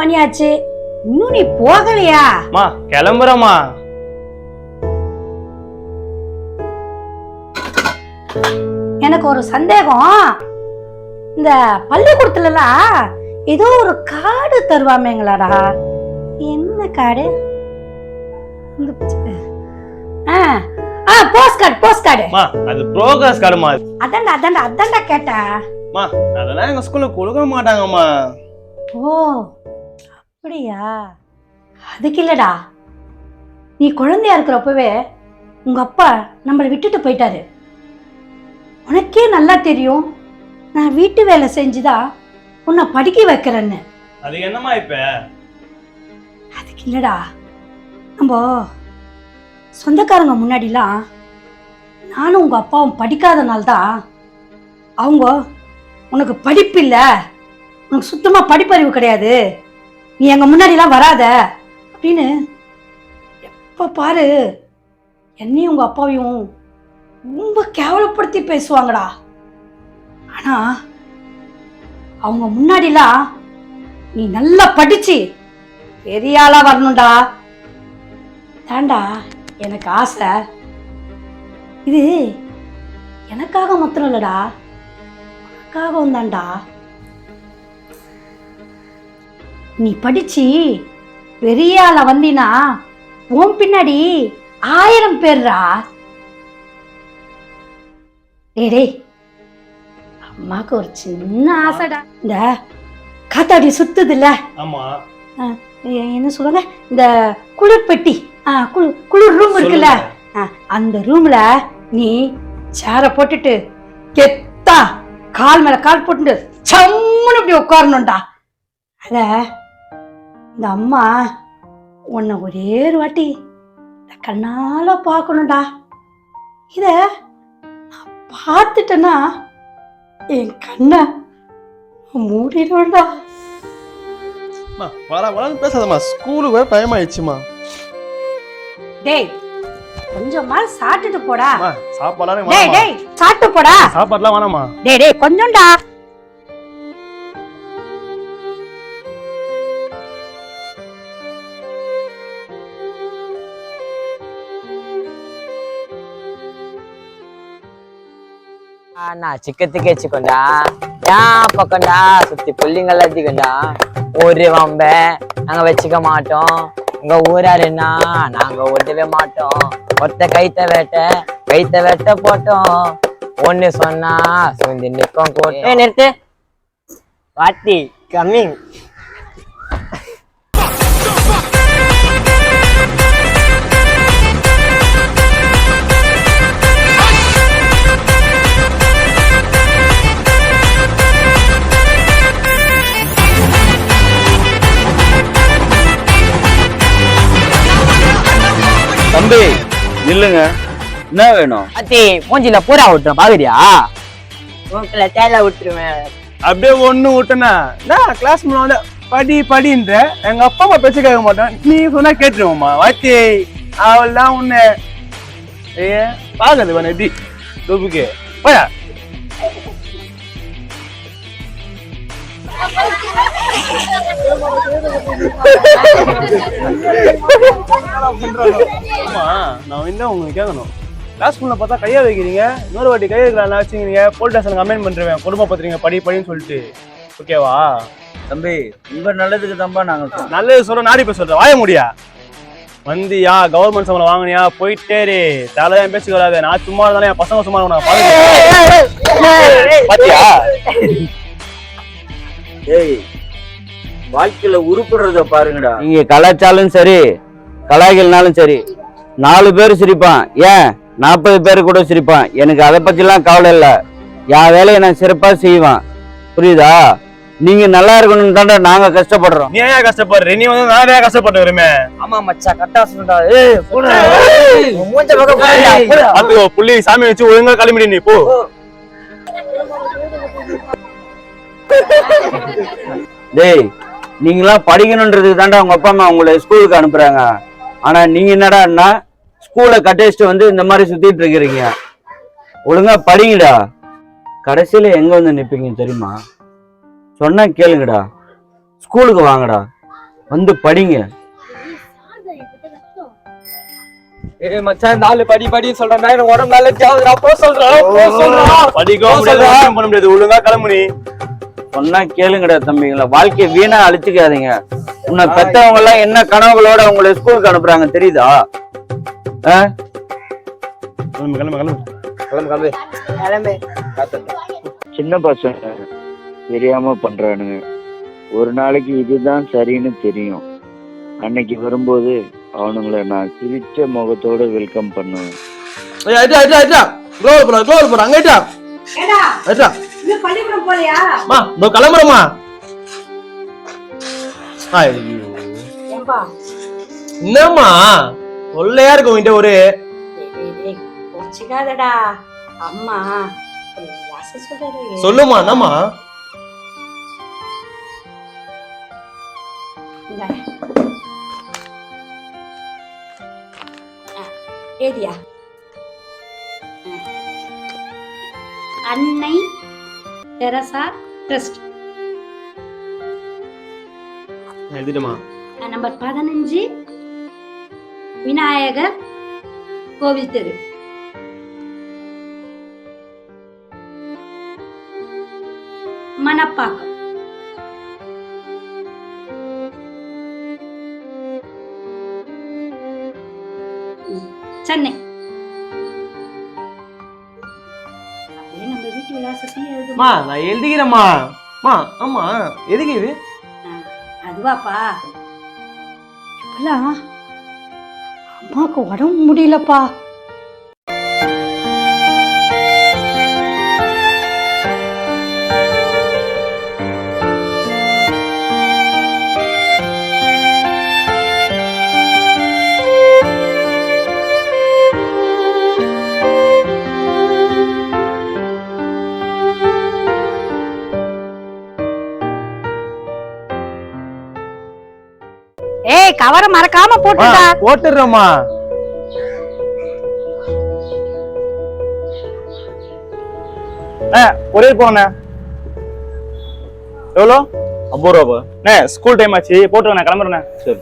மணி ஆச்சு இன்னும் நீ போகலையா? மா கிளம்புறோமா எனக்கு ஒரு சந்தேகம். இந்த பள்ளிக்கூடத்துலலாம் ஏதோ ஒரு கார்டு தருவாமேங்களாடா? என்ன பச்சை- ஆ ஆ போஸ்ட் கார்டு போஸ்ட் கார்டு மா அது ப்ரோக்ரஸ் கார்டுமா அதான்டா அதான்டா அதான்டா கேட்டேன். மா அதெல்லாம் எங்க ஸ்கூல்ல கொடுக்க மாட்டாங்கம்மா. ஓ அப்படியா? அதுக்கு இல்லடா. நீ குழந்தையா இருக்கிறப்பவே உங்க அப்பா நம்மளை விட்டுட்டு போயிட்டாரு. உனக்கே நல்லா தெரியும். நான் வீட்டு வேலை செஞ்சுதான் உன்னை படிக்க வைக்கிறேன்னு. அது என்னம்மா இப்ப? அதுக்கு இல்லடா. நம்ம சொந்தக்காரங்க முன்னாடிலாம் நானும் உங்க அப்பாவும் படிக்காதனால தான் அவங்க உனக்கு படிப்பு இல்லை. உனக்கு சுத்தமா படிப்பறிவு கிடையாது. நீ எங்க முன்னாடிலாம் வராத. அப்படின்னு எப்போ பாரு என்னையும் உங்கள் அப்பாவையும் ரொம்ப கேவலப்படுத்தி பேசுவாங்கடா. ஆனால் அவங்க முன்னாடிலாம் நீ நல்லா படிச்சு பெரிய வரணும்டா. தாண்டா எனக்கு ஆசை. இது எனக்காக மாத்திரம் இல்லைடா உனக்காகவும் தான்டா. நீ படிச்சு பெரிய ஆளா வந்தீனா உன் பின்னாடி ஆயிரம் பேர்ரா டேய் அம்மாக்கு ஒரு சின்ன ஆசைடா. இந்த காத்தாடி சுத்துதுல்ல. ஆமா. எ- என்ன சொல்லுங்க இந்த குளிர் பெட்டி. குளிர் ரூம் இருக்குல்ல. அந்த ரூம்ல நீ சேர போட்டுட்டு கெத்தா கால் மேல கால் போட்டுட்டு சம்முன்னு இப்படி உட்காரணும்டா. அத இந்த அம்மா உன்னை ஒரே ஒரு வாட்டி கண்ணால பார்க்கணும்டா. இத நான் பார்த்துட்டேன்னா என் கண்ணை மூடிடும்டா வர வரன்னு பேசாதம்மா. ஸ்கூலுக்கு வர டைம் ஆயிடுச்சுமா. டேய் கொஞ்சமா சாப்பிட்டுட்டு போடா. சாப்பாடுலாம் டேய் டேய் சாப்பிட்டு போடா. சாப்பாடுலாம் வேணாமா டேய் டேய் கொஞ்சம்டா. நான் சிக்கத்துக்கு வச்சுக்கோண்டா. ஏன் பக்கம்டா சுத்தி புள்ளிங்கள் அதிகம்டா ஒரு வம்ப நாங்க வச்சுக்க மாட்டோம். எங்க ஊராருன்னா நாங்க ஒட்டவே மாட்டோம். ஒத்த கைத்த வேட்ட கைத்த வேட்ட போட்டோம். ஒண்ணு சொன்னா சுந்தி நிற்கும் கூட்டம். நிறுத்து. வாட்டி கம்மிங் தம்பி நில்லுங்க. என்ன வேணும்? அத்தி மூஞ்சில பூரா விட்டுரும் பாக்குறியா மூக்கில தேலை விட்டுருவேன் அப்படியே ஒண்ணு விட்டனா நான் கிளாஸ் முன்னாடி படி படின்ற எங்க அப்பா அம்மா பேச்சு கேட்க மாட்டேன் நீ சொன்னா கேட்டுருவோம்மா. வாத்தி அவள் தான் உன்னை. ஏ பாக்குறது வேணும் எப்படி? தொப்புக்கு போயா? ஆமா நான் வந்து உங்களுக்கு கேட்கணும் கிளாஸ் ரூம்ல பார்த்தா கையை வைக்கிறீங்க இன்னொரு வாட்டி கை வைக்கலாம் வச்சுக்கிறீங்க போலீஸ் ஸ்டேஷன் கம்ப்ளைண்ட் பண்றேன் குடும்ப பத்திரிங்க படி படின்னு சொல்லிட்டு ஓகேவா தம்பி உங்க நல்லதுக்கு தான்பா நாங்க. நல்லது சொல்ற நாடி போய் சொல்ற வாய முடியா வந்தியா கவர்மெண்ட் சம்பளம் வாங்கினியா போயிட்டே இரு தலைதான் பேச்சு வராது நான் சும்மா இருந்தாலும் என் பசங்க சும்மா பாத்தியா ஏய் வாழ்க்கையில உருப்படுறத பாருங்கடா. நீங்க கலாச்சாலும் சரி கலாய்கள்னாலும் சரி நாலு பேர் சிரிப்பான். ஏன்? நாற்பது பேர் கூட சிரிப்பான். எனக்கு அதை பத்திலாம் கவலை இல்லை. என் வேலையை நான் சிறப்பா செய்வேன். புரியுதா? நீங்க நல்லா இருக்கணும்னு தாண்டா நாங்க கஷ்டப்படுறோம். நீ ஏன் கஷ்டப்படுற? நீ வந்து நான் ஏன் கஷ்டப்பட்டு வருமே ஆமா மச்சா கட்டா சொல்லுடா ஏய் போடா. மூஞ்ச பக்கம் போடா பாத்துக்கோ புள்ளி சாமி வச்சு ஒழுங்கா கிளம்பிடு நீ போ. டேய் நீங்களாம் படிக்கணுன்றதுக்கு தாண்டா உங்க அப்பா அம்மா உங்களை ஸ்கூலுக்கு அனுப்புறாங்க. ஆனா நீங்க என்னடான்னா ஸ்கூலை கட்டடிச்சுட்டு வந்து இந்த மாதிரி சுத்திட்டு இருக்கிறீங்க. ஒழுங்கா படிங்கடா. கடைசியில எங்க வந்து நிப்பீங்க தெரியுமா? சொன்னா கேளுங்கடா. ஸ்கூலுக்கு வாங்கடா. வந்து படிங்க. ஏய் மச்சான் நாலு படி படி சொல்றேன் எனக்கு உடம்பு நல்ல தேவைடா போ சொல்றேன் போ பண்ண முடியாது. ஒழுங்கா கிளம்பு நீ. சொன்னா கேளுங்கடா தம்பிங்களா வாழ்க்கையை வீணா அழிச்சுக்காதீங்க. உன்னை பெத்தவங்க எல்லாம் என்ன கனவுகளோட உங்களை ஸ்கூலுக்கு அனுப்புறாங்க தெரியுதா? சின்ன பசங்க தெரியாம பண்றானுங்க. ஒரு நாளைக்கு இதுதான் சரின்னு தெரியும். அன்னைக்கு வரும்போது அவனுங்கள நான் சிரிச்ச முகத்தோட வெல்கம் பண்ணுவேன். இன்னும் பள்ளிக்கூடம் போலையா? மா இதோ கிளம்புறமா ஐயோ. ஏம்பா என்னம்மா? தொல்லையா இருக்கு உன்கிட்ட ஒரு கோச்சிக்காதடா. அம்மா சொல்லுமா என்னம்மா? ஏதியா? அன்னை தெரசா ட்ரஸ்ட் எழுதிட்டுமா நம்பர் பதினஞ்சு. விநாயகர் கோவில் தெரு. மணப்பாக்கம். சென்னை. மா நான் எழுதிக்கிறேம்மா. மா ஆமா எதுக்கு இது? அதுவாப்பா. இப்பெல்லாம் அம்மாவுக்கு உடம்பு முடியலப்பா. கவரை மறக்காம போட்டுடா போட்டுடுறோம்மா. ஒரே போண்ணே எவ்வளோ? ஐம்பது ரூபா அண்ணே ஸ்கூல் டைம் ஆச்சு. போட்டு நான் கிளம்புறேண்ணே சரி.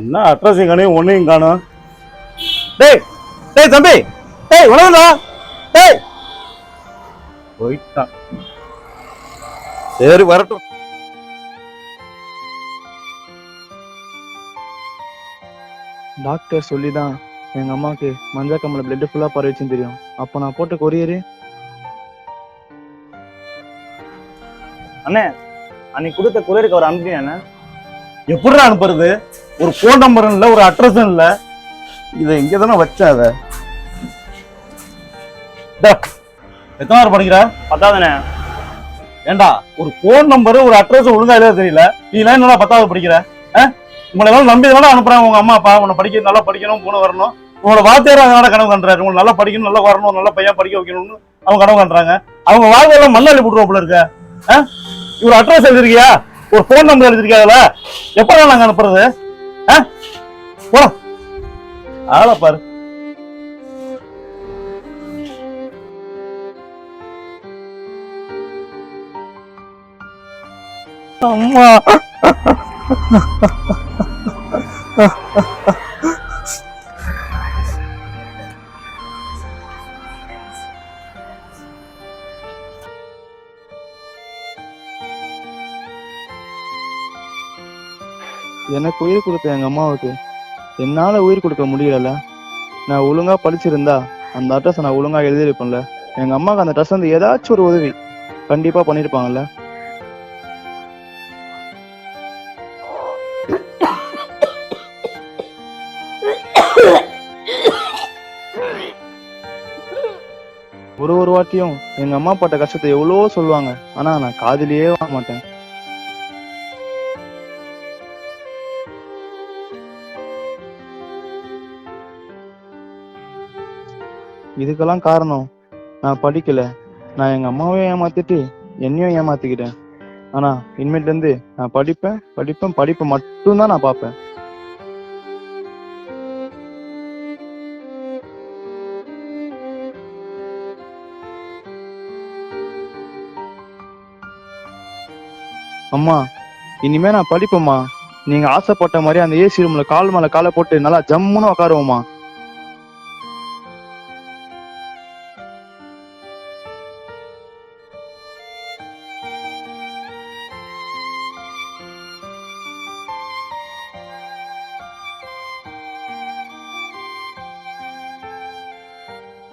என்ன அட்ரஸையும் காணும் ஒன்னையும் காணும்? டேய் டேய் தம்பி. டேய் உணவுடா டேய். போயிட்டான். சரி வரட்டும். டாக்டர் சொல்லி தான் எங்க அம்மாவுக்கு மஞ்சள் கம்மல பிளட் ஃபுல்லா பரவிச்சுன்னு தெரியும். அப்போ நான் போட்ட கொரியரு? அண்ணே அன்னைக்கு கொடுத்த கொரியர் கவர் அனுப்பிட்டீங்க அண்ணே. எப்படி அனுப்புறது? ஒரு ஃபோன் நம்பரும் இல்லை ஒரு அட்ரஸும் இல்லை. இதை இங்கே தானே வச்சேன் அதை டா, எத்தனை வாரம் படிக்கிற? பத்தாவதுண்ணே. ஏண்டா ஒரு ஃபோன் நம்பரு ஒரு அட்ரஸ் ஒழுங்கா எழுத தெரியல. நீ எல்லாம் என்னடா பத்தாவது படிக்கிற? ஆ? உங்களை எல்லாம் நம்பி தானே அனுப்புறாங்க உங்க அம்மா அப்பா. உன்னை படிக்க நல்லா படிக்கணும் போன வரணும். உங்களோட வாத்தியார் அதனால கனவு கண்டுறாரு உங்களுக்கு நல்லா படிக்கணும் நல்லா வரணும் நல்லா பையன் படிக்க வைக்கணும்னு அவங்க கனவு கண்டுறாங்க அவங்க வாழ்க்கையெல்லாம் மண்ணள்ளி போட்டுருவோம் போல இருக்க. ஆ? இவர் அட்ரஸ் எழுதிருக்கியா ஒரு ஃபோன் நம்பர் எழுதிருக்கியா அதுல? எப்படா நாங்க அனுப்புறது? ஆ? ஆளை பாரு. அம்மா. எனக்கு உயிர் கொடுத்த எங்க அம்மாவுக்கு என்னால உயிர் கொடுக்க முடியலல்ல. நான் ஒழுங்கா படிச்சிருந்தா அந்த அட்ரஸ் நான் ஒழுங்கா எழுதியிருப்பேன்ல. எங்க அம்மாவுக்கு அந்த ட்ரெஸ் வந்து ஏதாச்சும் ஒரு உதவி கண்டிப்பா பண்ணிருப்பாங்கல்ல. ஒரு ஒரு வாட்டியும் எங்க அம்மா பட்ட கஷ்டத்தை எவ்வளவோ சொல்லுவாங்க. ஆனா நான் காதலியே வாங்க மாட்டேன். இதுக்கெல்லாம் காரணம் நான் படிக்கல. நான் எங்க அம்மாவையும் ஏமாத்திட்டு என்னையும் ஏமாத்திக்கிட்டேன். ஆனா இனிமேட்ல இருந்து நான் படிப்பேன் படிப்பேன் படிப்பை மட்டும்தான் நான் பார்ப்பேன். அம்மா இனிமே நான் படிப்பேம்மா. நீங்க ஆசைப்பட்ட மாதிரி அந்த ஏசி ரூம்ல கால் மேல காலை போட்டு நல்லா ஜம்முன்னு உட்காருவோம்மா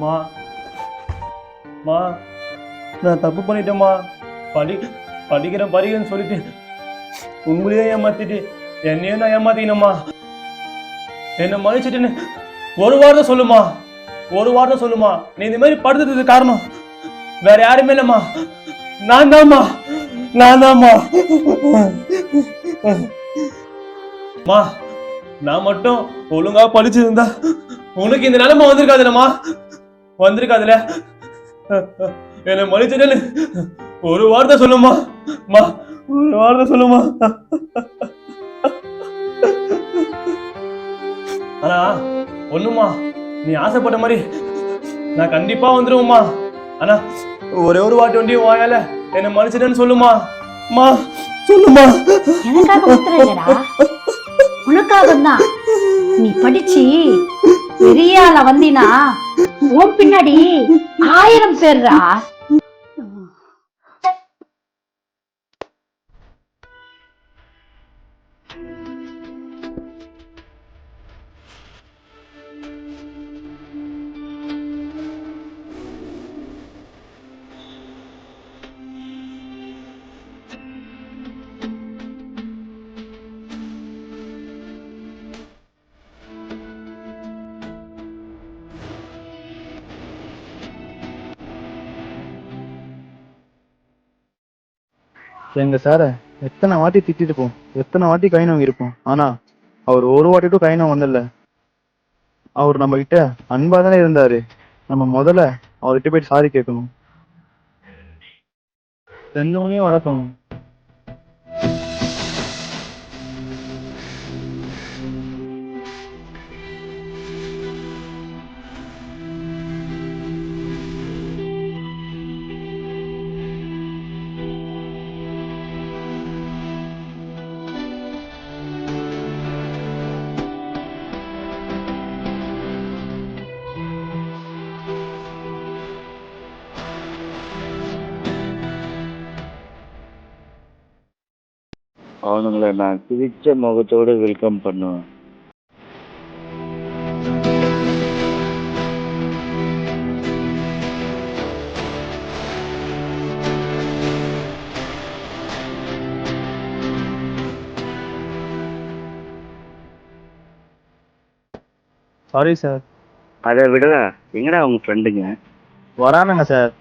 மா மா நான் தப்பு பண்ணிட்டேம்மா. படி படிக்கிறேன் படிக்கிறேன்னு சொல்லிட்டு உங்களையே ஏமாத்திட்டு என்னையும் நான் ஏமாத்தினம்மா என்னை மன்னிச்சிட்டுன்னு ஒரு வாரம் சொல்லுமா? ஒரு வாரம் சொல்லுமா? நீ இந்த மாதிரி படுத்துறது காரணம் வேற யாருமே இல்லைம்மா. நான் தான்மா. நான் தான்மா. மா நான் மட்டும் ஒழுங்கா படிச்சிருந்தா உனக்கு இந்த நிலைமை வந்திருக்காதுலம்மா. வந்திருக்காதுல. என்னை மன்னிச்சிட்டேன்னு ஒரு வார்த்தை சொல்லுமா? மா ஒரு வார்த்தை சொல்லுமா? ஆனா ஒண்ணுமா? நீ ஆசைப்பட்ட மாதிரி நான் கண்டிப்பா வந்துருவோம்மா. ஆனா ஒரே ஒரு வாட்டி வண்டி வாயால என்ன மன்னிச்சிட்டேன்னு சொல்லுமா? மா சொல்லுமா? எனக்காக உனக்காக தான் நீ படிச்சு பெரிய ஆளா வந்தினா உன் பின்னாடி ஆயிரம் பேர்ரா. எங்க சார எத்தனை வாட்டி திட்டிட்டு இருப்போம் எத்தனை வாட்டி கை நோங்கி ஆனா அவர் ஒரு வாட்டிட்டும் கை நோங்க வந்தல அவர் நம்ம கிட்ட அன்பா தானே இருந்தாரு. நம்ம முதல்ல அவர்கிட்ட போய் சாரி கேட்கணும். தெரிஞ்சவனையும் வளர்க்கணும் அவனுங்களை நான் சிரிச்ச முகத்தோட வெல்கம் பண்ணுவேன். சாரி சார் அதை விட எங்கடா அவங்க ஃப்ரெண்டுங்க வரானுங்க சார்